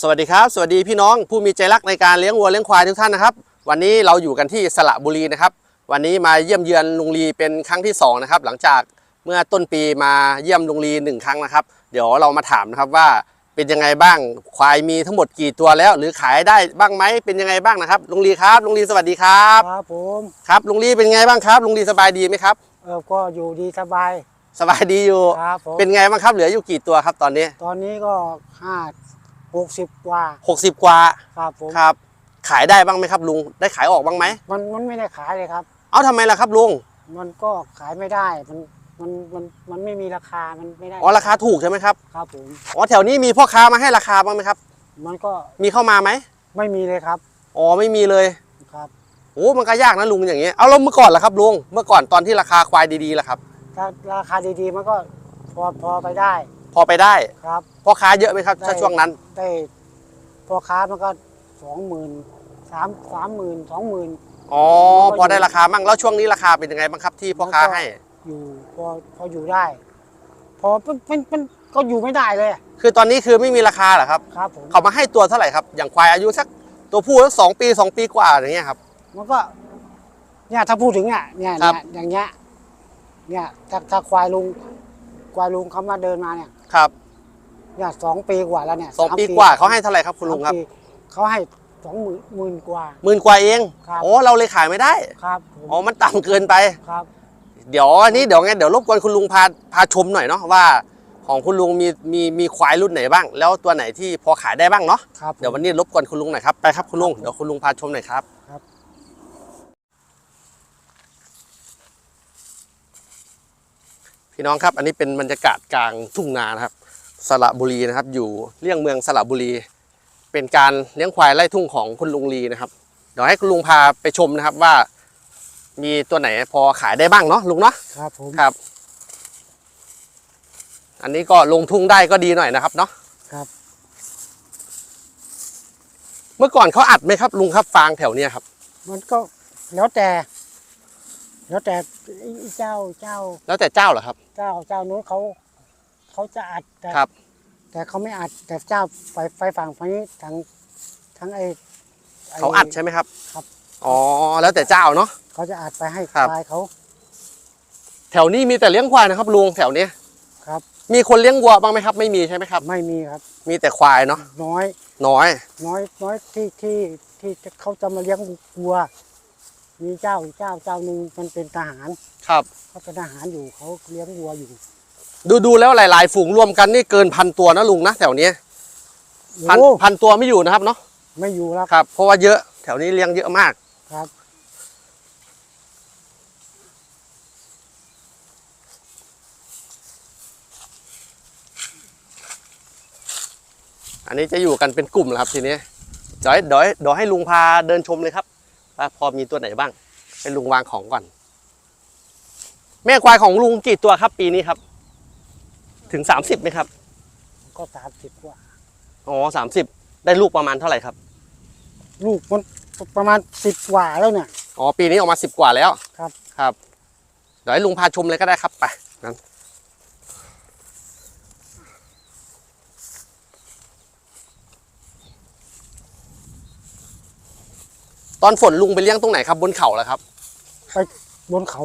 สวัสดีครับสวัสดีพี่น้องผู้มีใจรักในการเลี้ยงวัวเลี้ยงควายทุกท่านนะครับ วันนี้เราอยู่กันที่สระบุรีนะครับ วันนี้มาเยี่ยมเยือนลุงลีเป็นครั้งที่สองนะครับหลังจากเมื่อต้นปีมาเยี่ยมลุงลีหนึ่งครั้งนะครับ เดี๋ยวเรามาถามนะครับว่าเป็นยังไงบ้างควายมีทั้งหมดกี่ตัวแล้ว หรือขายได้บ้างไหมเป็นยังไงบ้างนะครับลุงลีครับลุงลีสวัสดีครับครับผมครับลุงลีเป็นไงบ้างครับลุงลีสบายดีไหมครับเออก็อยู่ดีสบายสบายดีอยู่ ครับผมเป็นไงบ้างครับเหลืออยู่กี่ตัวครับตอนนี้ ตอนนี้ก็ห้า หกสิบกว่า60 กว่าครับผมครับ ขายได้บ้างไหมครับลุง ได้ขายออกบ้างไหม มันมันไม่ได้ขายเลยครับ เอาทำไมล่ะครับลุง มันก็ขายไม่ได้มันมันมันมันไม่มีราคามันไม่ได้อ๋อราคาถูกใช่ไหมครับ ครับผม อ๋อแถวนี้มีพ่อค้ามาให้ราคาบ้างไหมครับ มันก็มีเข้ามาไหมไม่มีเลยครับอ๋อไม่มีเลย ครับ โอ้มันก็ยากนะลุงอย่างเงี้ย เอาแล้วเมื่อก่อนล่ะครับลุง เมื่อก่อนตอนที่ราคาควายดีๆล่ะครับ ถ้าราคาดีๆมันก็พอพอไปได้ พอไปได้ครับ พ่อค้าเยอะไหมครับได้ถ้าช่วงนั้น ได้พ่อค้ามันก็สองหมื่นสามสามหมื่นสองหมื่นอ๋อพอได้ราคาบ้างแล้วช่วงนี้ราคาเป็นยังไงบ้างครับที่พ่อค้าให้ อยู่พอพออยู่ได้ พอมันมันมันก็อยู่ไม่ได้เลย คือตอนนี้คือไม่มีราคาเหรอครับครับผมเขามาให้ตัวเท่าไหร่ครับ อย่างควายอายุสักตัวผู้สักสองปีสองปีกว่าอย่างเงี้ยครับ มันก็เนี่ยถ้าพูดถึงอะเนี่ยครัเนี่ยบอย่างเงี้ยเนี่ยถ้าถ้าควายลุงควายลุงเขามาเดินมาเนี่ย ครับเนี่ยสองปีกว่าแล้วเนี่ยสองมปีกว่าเขาให้เท่าไหร่ครับคุณลุงครับสามปีเขาให้สองหมื่นหมื่นกว่าหมื่นกว่าเองครับโอ้เราเลยขายไม่ได้ครับผมอ๋อมันต่ำเกินไปครับ เดี๋ยวอันนี้เดี๋ยวไงเดี๋ยวรบกวนคุณลุงพาพาชมหน่อยเนาะว่า ของคุณลุงมีมีมีควายรุ่นไหนบ้าง แล้วตัวไหนที่พอขายได้บ้างเนาะครับเดี๋ยววันนี้รบกวนคุณลุงหน่อยครับไปครับคุณลุงเดี๋ยวคุณลุงพาชมหน่อยครับครับ พี่น้องครับ อันนี้เป็นบรรยากาศกลางทุ่งนานะครับสระบุรีนะครับ อยู่เลี่ยงเมืองสระบุรี เป็นการเลี้ยงควายไล่ทุ่งของคุณลุงลีนะครับ เดี๋ยวให้คุณลุงพาไปชมนะครับว่า มีตัวไหนพอขายได้บ้างเนาะลุงเนาะครับผมครับ อันนี้ก็ลงทุ่งได้ก็ดีหน่อยนะครับเนาะครับ เมื่อก่อนเขาอัดไหมครับ ลุงครับฟางแถวเนี้ยครับ มันก็แล้วแต่ แล้วแต่ไอ้เจ้าเจ้าแล้วแต่เจ้าเหรอครับ เจ้าเจ้านู้นเขาเขาจะอัดแต่ครับ แต่เขาไม่อัดแต่เจ้าไฟไฟฝั่งฝั่งนี้ทั้งทั้งไอ้ไเขาอัดใช่ไหมครับครับ อ๋อแล้วแต่เจ้าเนาะ เขาจะอัดไปให้ครับ ควายเขา แถวนี้มีแต่เลี้ยงควายนะครับลุงแถวเนี้ยครับ มีคนเลี้ยงวัวบ้างไหมครับ ไม่มีใช่ไหมครับ ไม่มีครับ มีแต่ควายเนาะน้อย น้อย น้อยน้อยที่ที่ที่เขาจะมาเลี้ยงวัว มีเจ้าเจ้าเจ้าหนึ่งมันเป็นทหารครับ เขาเป็นทหารอยู่เขาเลี้ยงวัวอยู่ดูดูแล้วหลาย ๆ ฝูงรวมกันนี่เกินพันตัวนะลุงนะแถวเนี้ยพันโอ้พันตัวไม่อยู่นะครับเนาะไม่อยู่แล้วครับ เพราะว่าเยอะแถวนี้เลี้ยงเยอะมาก ครับ อันนี้จะอยู่กันเป็นกลุ่มแล้วครับทีนี้เดี๋ยวเดี๋ยวเดี๋ยวให้ลุงพาเดินชมเลยครับ ว่าพอมีตัวไหนบ้าง เป็นลุงวางของก่อน แม่ควายของลุงกี่ตัวครับ ปีนี้ครับ ถึงสามสิบไหมครับ ก็สามสิบกว่า อ๋อสามสิบได้ลูกประมาณเท่าไหร่ครับ ลูกมันประมาณสิบกว่าแล้วเนี่ย อ๋อ ปีนี้ออกมาสิบกว่าแล้ว ครับ ครับ เดี๋ยวให้ลุงพาชมเลยก็ได้ครับ ไปนั้น ตอนฝนลุงไปเลี้ยงตรงไหนครับ บนเขาเหรอครับ ไปบนเขา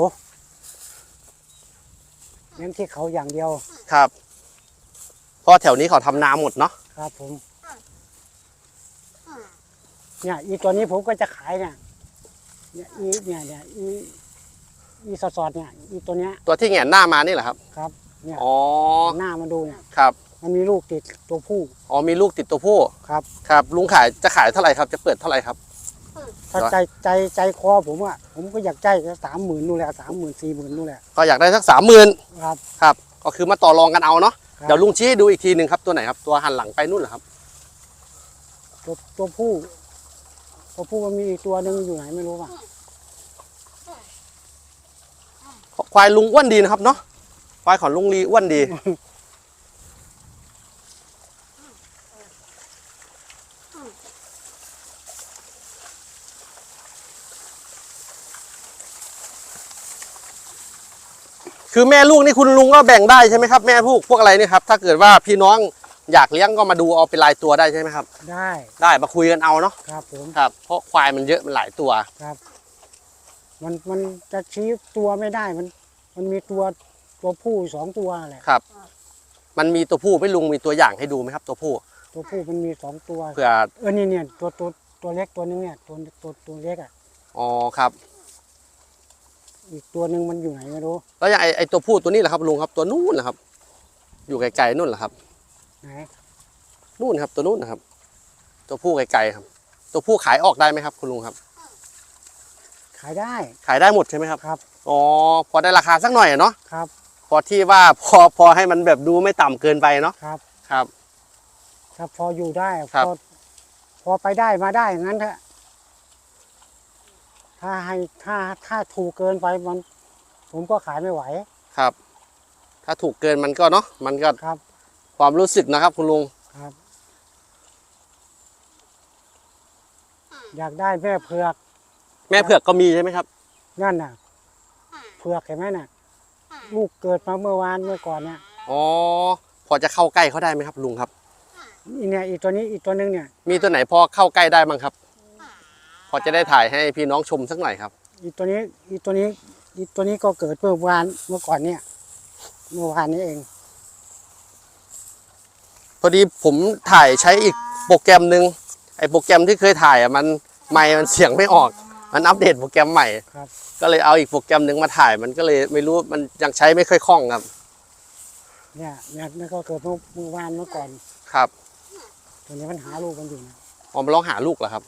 เลี้ยงที่เขาอย่างเดียว ครับเพราะแถวนี้เขาทำนาหมดเนาะ ครับ ผม เนี่ย อีตัวนี้ผมก็จะขายเนี่ย เนี่ยอีเนี่ยเนี่ยอีอีสอดๆเนี่ย อีตัวเนี้ย ตัวที่แหงนหน้ามานี่เหรอครับ ครับ เนี่ยอ๋อ หน้ามาดูเนี่ย ครับ มันมีลูกติดตัวผู้ อ๋อมีลูกติดตัวผู้ ครับ ครับ ลุงขายจะขายเท่าไหร่ครับ จะเปิดเท่าไหร่ครับ ถ้าเหรอใจใจใจคอผมอะผมก็อยากใจสามหมื่นนู่นแหละสามหมื่นสี่หมื่นนู่นแหละก็อยากได้สักสามหมื่นครับครับ ก็คือมาต่อรองกันเอาเนาะครับเดี๋ยวลุงชี้ให้ดูอีกทีหนึ่งครับตัวไหนครับ ตัวหันหลังไปนู่นเหรอครับ ตัวตัวผู้ตัวผู้มันมีอีกตัวหนึ่งอยู่ไหนไม่รู้อะควายลุงอ้วนดีนะครับเนาะควายของลุงลีอ้วนดี คือแม่ลูกนี่คุณลุงก็แบ่งได้ใช่ไหมครับ แม่ลูกพวกอะไรนี่ครับ ถ้าเกิดว่าพี่น้องอยากเลี้ยงก็มาดูเอาเป็นรายตัวได้ใช่ไหมครับ ได้ได้มาคุยกันเอาเนาะครับผมครับ เพราะควายมันเยอะมันหลายตัวครับ มันมันจะชี้ตัวไม่ได้มัน มันมีตัวตัวผู้สองตัวแหละครับ มันมีตัวผู้ไหม่ลุงมีตัวอย่างให้ดูไหมครับ ตัวผู้ตัวผู้มันมีสองตัวเผื่อเออนี่เนี่ยตัวตัวตัวเล็กตัวนึงเนี่ยตัวตัวตัวเล็กอะอ๋อครับ อีกตัวหนึ่งมันอยู่ไหนไม่รู้แล้วอย่างไอไอตัวผู้ตัวนี้แหละครับลุงครับตัวนู้นแหละครับ อยู่ไกลๆนู่นแหละครับไหนนู่นครับ ตัวนู้นนะครับ ตัวผู้ไกลๆครับ ตัวผู้ขายออกได้ไหมครับ คุณลุงครับ ขายได้ขายได้หมดใช่ไหมครับครับ อ๋อพอได้ราคาสักหน่อยอะเนาะครับพอที่ว่าพอพอให้มันแบบดูไม่ต่ำเกินไปเนาะครับ ครับ ครับพออยู่ได้ครับ พอพอไปได้มาได้อย่างนั้นเถอะ ถ้าให้ถ้าถ้าถูกเกินไปมัน ผมก็ขายไม่ไหว ครับ ถ้าถูกเกินมันก็เนาะมันก็ครับ ความรู้สึกนะครับ คุณลุงครับ อยากได้แม่เผือกแม่เผือกก็มีใช่ไหมครับ นั่นน่ะ เผือกเห็นไหมน่ะ ลูกเกิดมาเมื่อวานเมื่อก่อนเนี่ยอ๋อ พอจะเข้าใกล้เขาได้ไหมครับลุงครับ อีเนี่ยอีตัวนี้อีตัวนึงเนี่ย มีตัวไหนพอเข้าใกล้ได้บ้างครับ พอจะได้ถ่ายให้พี่น้องชมสักหน่อยครับ อีตัวนี้อีตัวนี้อีตัวนี้ก็เกิดเมื่อวานเมื่อก่อนเนี่ยเมื่อวานนี้เอง พอดีผมถ่ายใช้อีกโปรแกรมหนึ่งไอโปรแกรมที่เคยถ่ายอะมันไม่มันเสียงไม่ออก มันอัปเดตโปรแกรมใหม่ครับ ก็เลยเอาอีกโปรแกรมหนึ่งมาถ่ายมันก็เลยไม่รู้มันยังใช้ไม่ค่อยคล่องครับ เนี่ยเนี่ยนี่ก็เกิดเมื่อเมื่อวานเมื่อก่อนครับ ตัวนี้มันหาลูกมันอยู่นะออมนร้องหาลูกเหรอครับ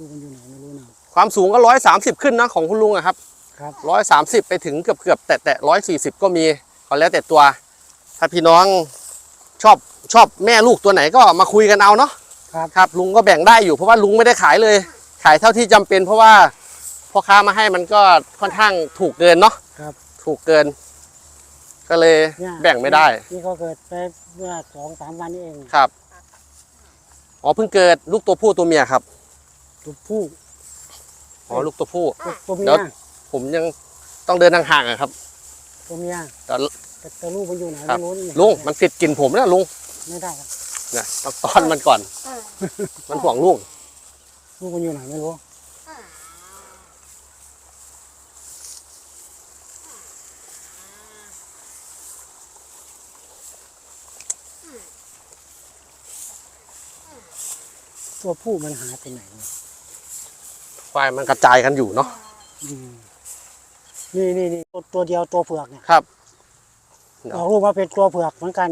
ลูกมันอยู่ไหนไม่รู้นะ ความสูงก็ร้อยสามสิบขึ้นนะของคุณลุงอะครับครับร้อยสามสิบไปถึงเกือบเกือบแต่แต่ร้อยสี่สิบก็มีก็แล้วแต่ตัว ถ้าพี่น้องชอบชอบแม่ลูกตัวไหนก็มาคุยกันเอาเนาะครับ ครับลุงก็แบ่งได้อยู่เพราะว่าลุงไม่ได้ขายเลย ขายเท่าที่จำเป็น เพราะว่าพ่อค้ามาให้มันก็ค่อนข้างถูกเกินเนาะครับ ถูกเกิน ก็เลยเนี่ยแบ่งไม่ได้นี่ก็เกิดไปเมื่อสองสามวันนี้เอง ครับอ๋อเพิ่งเกิดลูกตัวผู้ตัวเมียครับ ตัวผู้อ๋อลูกตัวผู้ตัวตัวเมีเดี๋ยย ว ผมยังต้องเดินห่างๆอะครับ ตัวเมียแต่แต่แต่ลูกมันอยู่ไหนครับ ไม่รู้นี่ลุงมันติดกลิ่นผมนะลุงไม่ได้ครับนะต้องต้อนมันก่อนมันห่วงลูกลูกมันอยู่ไหนไม่รู้ตัวผู้มันหายไปไหนวะ ควายมันกระจายกันอยู่เนาะอืมนี่นี่นี่ตัวตัวเดียวตัวเผือกเนี่ยครับออกลูกมาเป็นตัวเผือกเหมือนกัน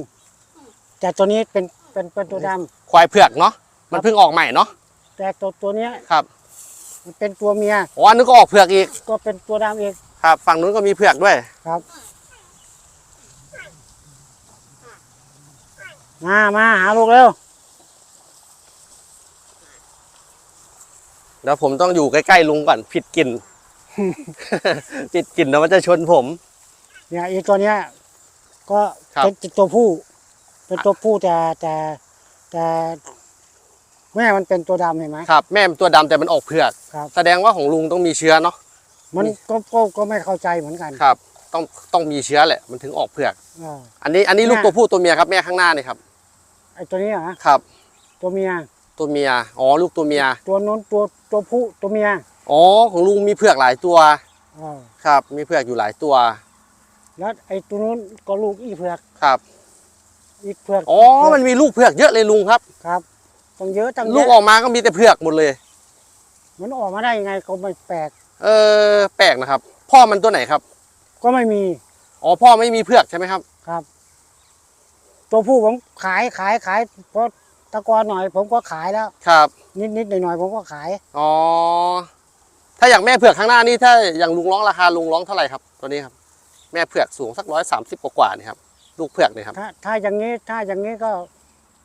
แต่ตัวนี้เป็นเป็นเป็นตัวดำควายเผือกเนาะมันเพิ่งออกใหม่เนาะแต่ตัวตัวเนี้ยครับ มันเป็นตัวเมียอ๋ออันนึกก็ออกเผือกอีก ก็เป็นตัวดำอีกครับ ฝั่งนู้นก็มีเผือกด้วยครับมามาหาลูกเร็ว ดี๋ยวผมต้องอยู่ใกล้ๆลุงก่อนผิดกลิ่น ผิดกลิ่นแล้วมันจะชนผม เนี่ยอีตัวเนี้ย ก็ครับเป็นตัวผู้ เป็นตัวผู้แต่แต่แต่แม่มันเป็นตัวดำเห็นไหมครับ แม่มันตัวดำแต่มันออกเผือก ครับ แสดงว่าของลุงต้องมีเชื้อเนาะมันก็ก็ก็ไม่เข้าใจเหมือนกันครับ ต้องต้องมีเชื้อแหละมันถึงออกเผือก เออ อันนี้อันนี้ลูกเนี่ย ตัวผู้ตัวเมียครับแม่ข้างหน้านี่ครับไอ้ตัวนี้เหรอครับ ตัวเมีย ตัวเมีย อ๋อ ลูกตัวเมีย ตัวนู้นตัวตัวผู้ตัวเมีย อ๋อ ของลุงมีเผือกหลายตัวเออครับ มีเผือกอยู่หลายตัว แล้วไอ้ตัวนู้นก็ลูกอีเผือก ครับ อีเผือกอ๋อ มันมีลูกเผือกเยอะเลยลุงครับ ครับต้องเยอะตั้งลูกเยออะอกมาก็มีแต่เผือกหมดเลย มันออกมาได้ยังไงก็ไม่แปลก เออ แปลกนะครับ พ่อมันตัวไหนครับ ก็ไม่มีอ๋อ พ่อไม่มีเผือกใช่ไหมครับ ครับ ตัวผู้ผมขายขายขายเพราะ ตะกอนหน่อยผมก็ขายแล้ว ครับ นิดนิดหน่อยหน่อยผมก็ขาย อ๋อ ถ้าอย่างแม่เผือกข้างหน้านี่ถ้าอย่างลุงร้องราคาลุงร้องเท่าไหร่ครับตัวนี้ครับ แม่เผือกสูงสักร้อยสามสิบกว่าๆนี่ครับลูกเผือกนี่ครับ ถ้าถ้าอย่างนี้ถ้าอย่างนี้ก็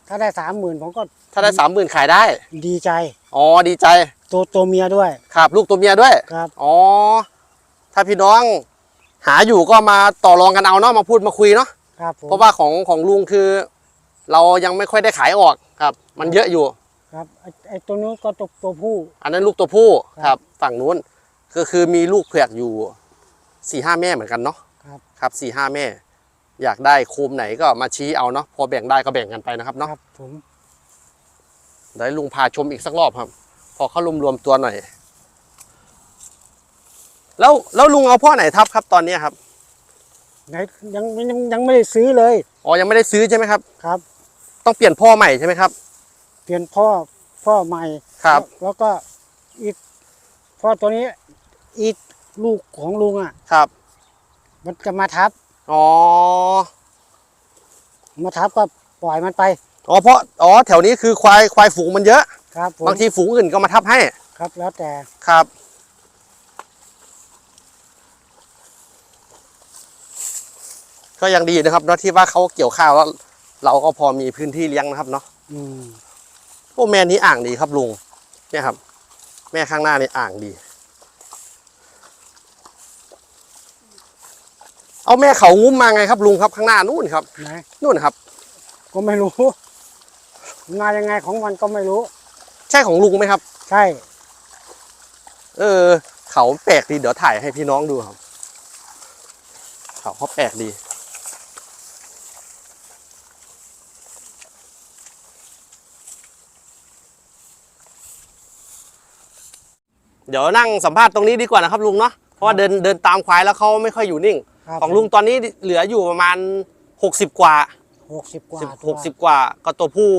ถ้าได้สามหมื่นผมก็ถ้าได้สามหมื่นขายได้ ดีใจ อ๋อดีใจ ตัวตัวเมียด้วย ครับ ลูกตัวเมียด้วยครับ อ๋อ ถ้าพี่น้องหาอยู่ก็มาต่อรองกันเอาเนาะมาพูดมาคุยเนาะครับผมเพราะว่าของของลุงคือ เรายังไม่ค่อยได้ขายออกครับ มันเยอะอยู่ ครับไอ้ไอ้ตัวนู้นก็ตัวตัวผู้ อันนั้นลูกตัวผู้ครับครับฝั่งนู้นก็คือมีลูกเผือกอยู่สี่ห้าแม่เหมือนกันเนาะครับ ครับสี่ห้าแม่ อยากได้โคมไหนก็มาชี้เอาเนาะพอแบ่งได้ก็แบ่งกันไปนะครับเนาะ ครับผมเดี๋ยวให้ลุงพาชมอีกสักรอบครับ พอเขารวมรวมๆตัวหน่อย แล้วแล้วลุงเอาพ่อไหนทับครับตอนนี้ครับ ไหนยังยังยังไม่ได้ซื้อเลยอ๋อยังไม่ได้ซื้อใช่ไหมครับ ครับ ต้องเปลี่ยนพ่อใหม่ใช่ไหมครับ เปลี่ยนพ่อพ่อใหม่ครับแล้วแล้วก็อีกพ่อตัวนี้อีกลูกของลุงอะ ครับ มันจะมาทับ อ๋อ มาทับก็ปล่อยมันไป อ๋อเพราะอ๋อแถวนี้คือควายควายฝูงมันเยอะ ครับผมบางทีฝูงอื่นก็มาทับให้ ครับแล้วแต่ ครับ ก็ยังดีนะครับเนาะที่ว่าเขาเกี่ยวข้าวแล้ว เราก็พอมีพื้นที่เลี้ยงนะครับเนาะอืมโอ้แม่นี้อ่างดีครับลุงเนี่ยครับ แม่ข้างหน้านี่อ่างดี เอาแม่เขางุ้มมาไงครับลุงครับข้างหน้านู่นครับไหนนู่นครับ ก็ไม่รู้มายังไงของมันก็ไม่รู้ ใช่ของลุงไหมครับ ใช่ เออ เขาแปลกดีเดี๋ยวถ่ายให้พี่น้องดูครับ เขาเขาแปลกดี เดี๋ยวนั่งสัมภาษณ์ตรงนี้ดีกว่านะครับลุงเนาะเพราะว่าเดินเดินตามควายแล้วเขาไม่ค่อยอยู่นิ่งของลุงตอนนี้เหลืออยู่ประมาณ 60 กว่าหกสิบกว่าสิหกสิบกว่า ก็ตัวผู้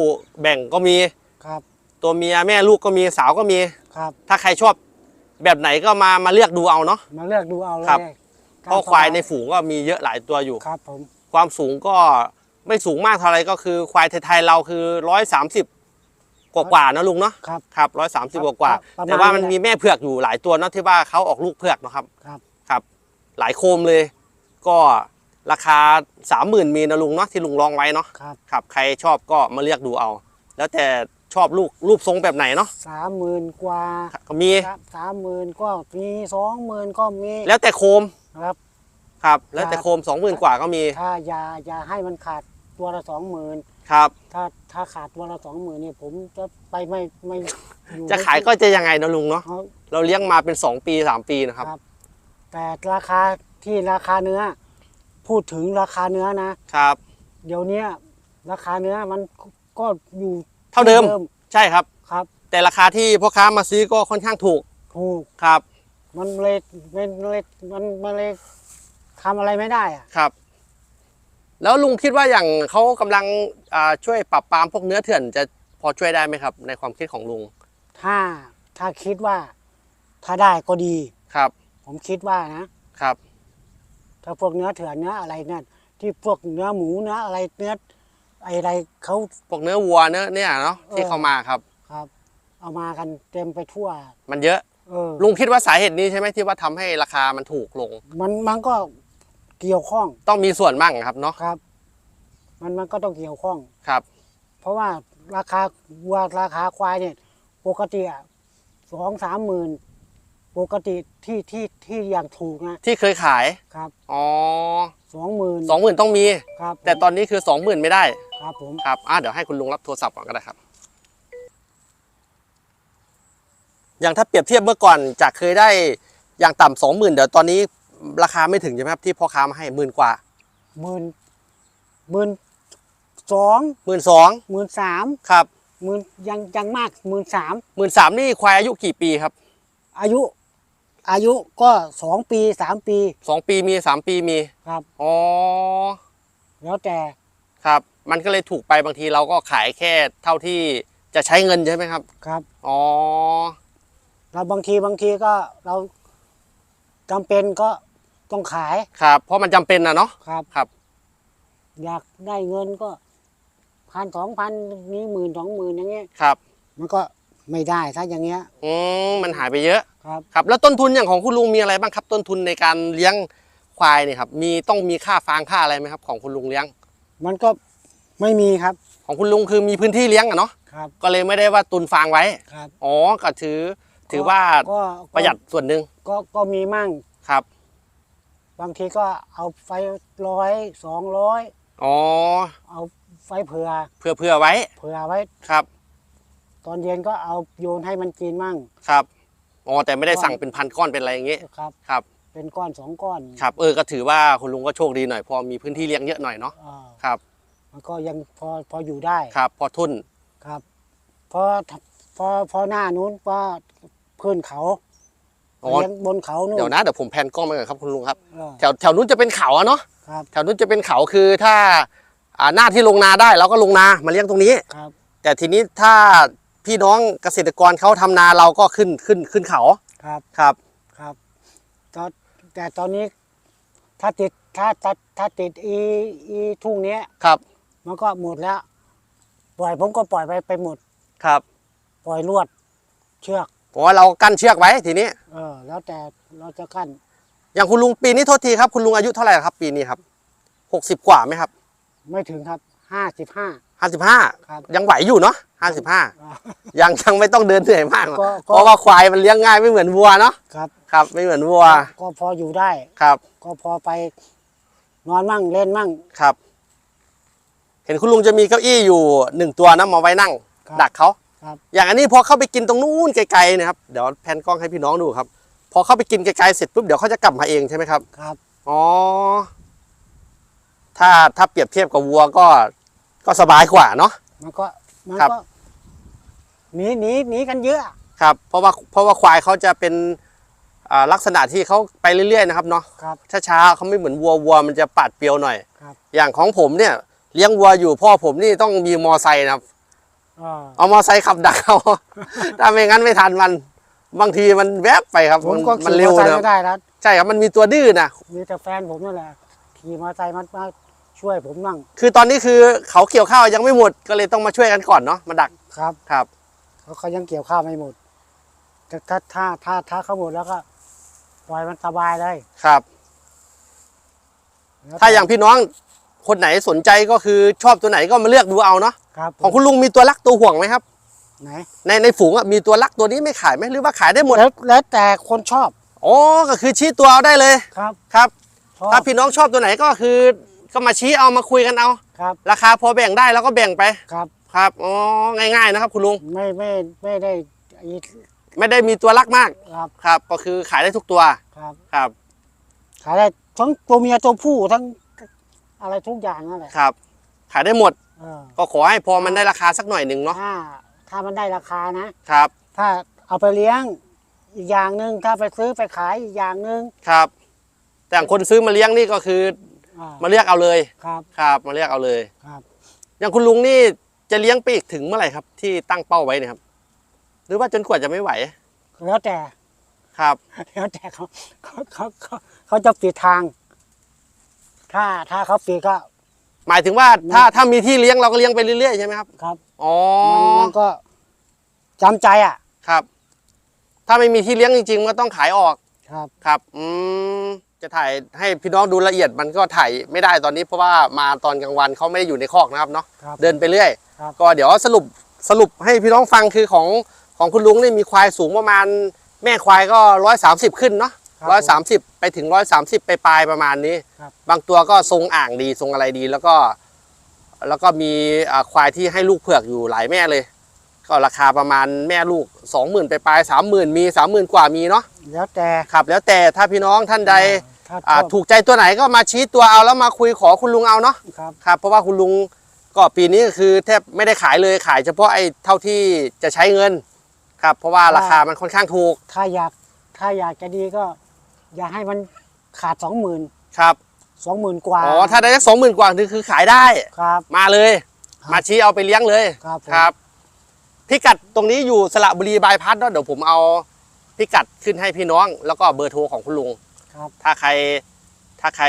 แบ่งก็มี ครับตัวเมียแม่ลูกก็มีสาวก็มี ครับ ถ้าใครชอบแบบไหนก็มามาเลือกดูเอาเนาะ มาเลือกดูเอาเลยครับเพราะควายในฝูงก็มีเยอะหลายตัวอยู่ ครับผมความสูงก็ไม่สูงมากเท่าไหรก็คือควายไทยๆเราคือ 130 กว่ากว่าๆนะลุงเนาะครับ ครับร้อยสามสิบกว่าๆครัาแต่ว่ามันมีแม่เผือกอยู่หลายตัวเนาะที่ว่าเขาออกลูกเผือกเนาะครับครับ ครับ หลายโคมเลย ก็ราคาสามหมื่นมีนะลุงเนาะที่ลุงลองไว้เนาะครับครับใครชอบก็มาเลือกดูเอา แล้วแต่ชอบลูกรูปทรงแบบไหนเนาะสามหมื่นกว่าก็มีสามหมื่นก็มีสองหมื่นก็มีแล้วแต่โคมครับ ครับ แล้วแต่โคมสองหมื่นกว่าก็มี ถ้ายาอย่าให้มันขาด ตัวละสองหมื่นครับ ถ้าถ้าขาดตัวละสองหมื่นนี่ผมจะไปไม่ไม่อยู่จะขายก็จะยังไงนะลุงเนาะเอาเราเลี้ยงมาเป็นสองปีสามปีนะครับ ครับ แต่ราคาที่ราคาเนื้อ พูดถึงราคาเนื้อนะครับ เดี๋ยวเนี้ยราคาเนื้อมันก็อยู่เท่าเดิมใช่ครับ ครับ แต่ราคาที่พ่อค้ามาซื้อก็ค่อนข้างถูกถูกครับมันเลยมันเลยมันมันเลยทำอะไรไม่ได้อะครับ แล้วลุงคิดว่าอย่างเขากำลังอ่าช่วยปรับปรามพวกเนื้อเถื่อนจะพอช่วยได้ไหมครับ ในความคิดของลุง ถ้าถ้าคิดว่า ถ้าได้ก็ดีครับ ผมคิดว่านะครับ ถ้าพวกเนื้อเถื่อนเนื้ออะไรเนี่ยที่พวกเนื้อหมูเนื้ออะไรเนื้ออะไรเขาพวกเนื้อวัวเนื้อเนี่ยเนาะที่เออเขามาครับครับ เอามากันเต็มไปทั่ว มันเยอะเออลุงคิดว่าสาเหตุนี้ใช่ไหมที่ว่าทำให้ราคามันถูกลง มันมันก็ เกี่ยวข้องต้องมีส่วนบ้างครับเนาะครับ มันมันก็ต้องเกี่ยวข้อง ครับ เพราะว่าราคาวัวราคาควายเนี่ยปกติอะสองสามหมื่นปกติที่ที่ที่อย่างถูกนะที่เคยขายครับอ๋อสองหมื่นสองหมื่นต้องมี ครับแต่ตอนนี้คือสองหมื่นไม่ได้ครับผมครับอะเดี๋ยวให้คุณลุงรับโทรศัพท์ก่อนก็ได้ครับ อย่างถ้าเปรียบเทียบเมื่อก่อนจากเคยได้อย่างต่ำสองหมื่นเดี๋ยวตอนนี้ ราคาไม่ถึงใช่ไหมครับที่พ่อค้ามาให้หมื่นกว่าหมื่นหมื่นสองหมื่นสองหมื่นสามครับหมื่นยังยังมากหมื่นสามหมื่นสามนี่ควายอายุกี่ปีครับ อายุ อายุก็สองปีสามปีสองปีมีสามปีมีครับอ๋อแล้วแต่ครับ มันก็เลยถูกไปบางทีเราก็ขายแค่เท่าที่จะใช้เงินใช่ไหมครับ ครับอ๋อเราบางทีบางทีก็เราจำเป็นก็ ต้องขายครับ เพราะมันจำเป็นนะเนาะครับ ครับ อยากได้เงินก็พันสองพันนี้หมื่นสองหมื่นอย่างเงี้ยครับมันก็ไม่ได้ถ้าอย่างเงี้ยอืมมันหายไปเยอะครับ ครับ แล้วต้นทุนอย่างของคุณลุงมีอะไรบ้างครับ ต้นทุนในการเลี้ยงควายเนี่ยครับ มีต้องมีค่าฟางค่าอะไรไหมครับ ของคุณลุงเลี้ยง มันก็ไม่มีครับของคุณลุงคือมีพื้นที่เลี้ยงอะเนาะครับก็เลยไม่ได้ว่าตุนฟางไว้ครับ อ๋อก็ถือ ถือว่าก็ประหยัดส่วนหนึ่งก็ก็มีมั่ง ครับ บางทีก็เอาไฟร้อยสองร้อยอ๋อ เอาไฟเผื่อเพื่อเพื่อไว้ เผื่อไว้ ครับ ตอนเย็นก็เอาโยนให้มันกินมั่ง ครับ อ๋อ แต่ไม่ได้สั่งเป็นพันก้อนเป็นอะไรอย่างงี้ ครับ ครับ เป็นก้อนสองก้อนครับ เออ ก็ถือว่าคุณลุงก็โชคดีหน่อย พอมีพื้นที่เลี้ยงเยอะหน่อยเนาะ อ่าครับ มันก็ยังพอพออยู่ได้ ครับ พอทุน ครับ พอพอพอหน้านู้นว่าพื้นเขา อ๋อ เลี้ยงบนเขานู่น เดี๋ยวนะเดี๋ยวผมแพนกล้องไปก่อนครับคุณลุงครับเออแถวแถวนู้นจะเป็นเขาอะเนาะครับ แถวนู้นจะเป็นเขาคือถ้าอ่าหน้าที่ลงนาได้เราก็ลงนามาเลี้ยงตรงนี้ ครับ แต่ทีนี้ถ้าพี่น้องเกษตรกรเขาทำนาเราก็ขึ้นขึ้นขึ้นเขาครับ ครับ ครับตอนแต่ตอนนี้ถ้าติดถ้าถ้าถ้าติดอีอีทุ่งเนี้ย ครับมันก็หมดแล้ว ปล่อยผมก็ปล่อยไปไปหมด ครับ ปล่อยลวด เชือก เพราะว่าเรากั้นเชือกไว้ทีนี้ เออ แล้วแต่เราจะกั้น อย่างคุณลุงปีนี้โทษทีครับ คุณลุงอายุเท่าไหร่ครับ ปีนี้ครับหกสิบกว่าไหมครับ ไม่ถึงครับห้าสิบห้า ห้าสิบห้าครับยังไหวอยู่เนาะห้าสิบห้ายังยังไม่ต้องเดินเหนื่อยมากก็ก็ เพราะว่าควายมันเลี้ยงง่ายไม่เหมือนวัวเนาะครับ ครับ ไม่เหมือนวัวก็พออยู่ได้ ครับก็พอไป นอนมั่งเล่นมั่ง ครับ เห็นคุณลุงจะมีเก้าอี้อยู่หนึ่งตัวนะมาไว้นั่ง ครับ ดักเขา ครับอย่างอันนี้พอเข้าไปกินตรงนู้นไกลๆนะครับเดี๋ยวแพนกล้องให้พี่น้องดูครับ พอเข้าไปกินไกลๆเสร็จปุ๊บเดี๋ยวเขาจะกลับมาเองใช่ไหมครับครับอ๋อถ้าถ้าเปรียบเทียบกับวัวก็ก็สบายกว่าเนาะ มันก็มันครับ ก็หนีหนีหนีกันเยอะครับ เพราะว่าเพราะว่าควายเขาจะเป็นอ่าลักษณะที่เขาไปเรื่อยๆนะครับเนาะ ครับ ช้าๆเขาไม่เหมือนวัววัวมันจะปาดเปรียวหน่อย ครับ อย่างของผมเนี่ยเลี้ยงวัวอยู่พ่อผมนี่ต้องมีมอไซค์นะครับอ่า เอามอไซค์ขับดักเขาถ้าไม่งั้นไม่ทันมัน บางทีมันแวบไปครับ ผมมันก็มันขี่มเร็อวเตอร์ไซค์นะคไม่รับได้แล้วใช่ครับมันมีตัวดื้อนะมีแต่แฟนผมนั่นแหละขี่มอเตอร์ไซค์มามาช่วยผมนั่งคือตอนนี้คือเขาเกี่ยวข้าวยังไม่หมดก็เลยต้องมาช่วยกันก่อนเนาะมาดักครับครับ เขาเขายังเกี่ยวข้าวไม่หมดแต่ถ้าถ้าถ้าถ้าเขาหมดแล้วก็ปล่อยมันสบายเลยครับ แล้วถ้าอย่างพี่น้อง คนไหนสนใจก็คือชอบตัวไหนก็มาเลือกดูเอาเนาะครับของคุณลุงมีตัวรักตัวห่วงไหมครับไหนในในฝูงอะมีตัวรักตัวนี้ไม่ขายไหมหรือว่าขายได้หมดแล้วแล้วแต่คนชอบอ๋อก็คือชี้ตัวเอาได้เลยครับครับชอบถ้าพี่น้องชอบตัวไหนก็คือ ก็มาชี้เอามาคุยกันเอาครับราคาพอแบ่งได้แล้วก็แบ่งไปครับครับอ๋อง่าย ๆนะครับ คุณลุงไม่ไม่ไม่ได้อีไม่ได้มีตัวรักมากครับครับ ก็คือขายได้ทุกตัวครับครับ ขายได้ทั้งตัวเมียตัวผู้ทั้ง อะไรทุกอย่างนั่นแหละครับ ขายได้หมด เออก็ขอให้พอมันได้ราคาสักหน่อยหนึ่งเนาะถ้าถ้ามันได้ราคานะ ครับถ้าเอาไปเลี้ยงอีกอย่างหนึ่งถ้าไปซื้อไปขายอีกอย่างหนึ่งครับ แต่อย่างคนซื้อมาเลี้ยงนี่ก็คืออ่ามาเลือกเอาเลยครับครับมาเลือกเอาเลย ครับ อย่างคุณลุงนี่จะเลี้ยงไปอีกถึงเมื่อไหร่ครับ ที่ตั้งเป้าไว้เนี่ยครับ หรือว่าจนกว่าจะไม่ไหวแล้วแต่ครับ แล้วแต่เขาเขาเขาเขาเขาจะปิดทาง ถ้าถ้าเขาปิดก็ หมายถึงว่าถ้าถ้ามีที่เลี้ยงเราก็เลี้ยงไปเรื่อยๆใช่ไหมครับครับอ๋อมันมันก็จำใจอะ ครับ ถ้าไม่มีที่เลี้ยงจริงๆก็ต้องขายออกครับครับ อืมจะถ่ายให้พี่น้องดูละเอียดมันก็ถ่ายไม่ได้ตอนนี้เพราะว่ามาตอนกลางวันเขาไม่ได้อยู่ในคอกนะครับเนาะครับเดินไปเรื่อย ครับ ก็เดี๋ยวสรุปสรุปให้พี่น้องฟังคือของของคุณลุงนี่มีควายสูงประมาณ แม่ควายก็ร้อยสามสิบขึ้นเนาะครับร้อยสามสิบ ไปถึงร้อยสามสิบไปปลายๆประมาณนี้ครับ บางตัวก็ทรงอ่างดีทรงอะไรดี แล้วก็ แล้วก็มีอ่าควายที่ให้ลูกเผือกอยู่หลายแม่เลย ก็ราคาประมาณแม่ลูกสองหมื่นไปปลายสามหมื่นมีสามหมื่นกว่ามีเนาะแล้วแต่ครับ แล้วแต่ถ้าพี่น้องท่านใดถ้าอ่าชอบถูกใจตัวไหนก็มาชี้ตัวเอาแล้วมาคุยขอคุณลุงเอาเนาะ ครับ ครับเพราะว่าคุณลุงก็ปีนี้ก็คือแทบไม่ได้ขายเลยขายเฉพาะไอ้เท่าที่จะใช้เงินครับ เพราะว่าราคามันค่อนข้างถูก ถ้าอยากถ้าอยากจะดีก็ อย่าให้มันขาดสองหมื่นครับสองหมื่นกว่าอ๋อถ้าได้สักสองหมื่นกว่านี่คือขายได้ครับ มาเลยครับมาชี้เอาไปเลี้ยงเลยครับผมครับ พิกัดตรงนี้อยู่สระบุรีบายพัดเนาะเดี๋ยวผมเอาพิกัดขึ้นให้พี่น้อง แล้วก็เบอร์โทรของคุณลุงครับ ถ้าใครถ้าใคร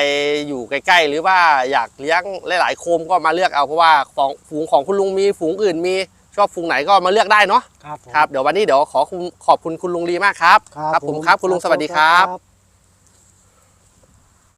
อยู่ใกล้ๆ หรือว่าอยากเลี้ยงหลายๆโคมก็มาเลือกเอาเพราะว่าของฝูงของคุณลุงมีฝูงอื่นมีชอบฝูงไหนก็มาเลือกได้เนาะครับผมครับเดี๋ยววันนี้เดี๋ยวขอคุณขอบคุณคุณลุงลีมากครับผมครับคุณลุงสวัสดีครับครับ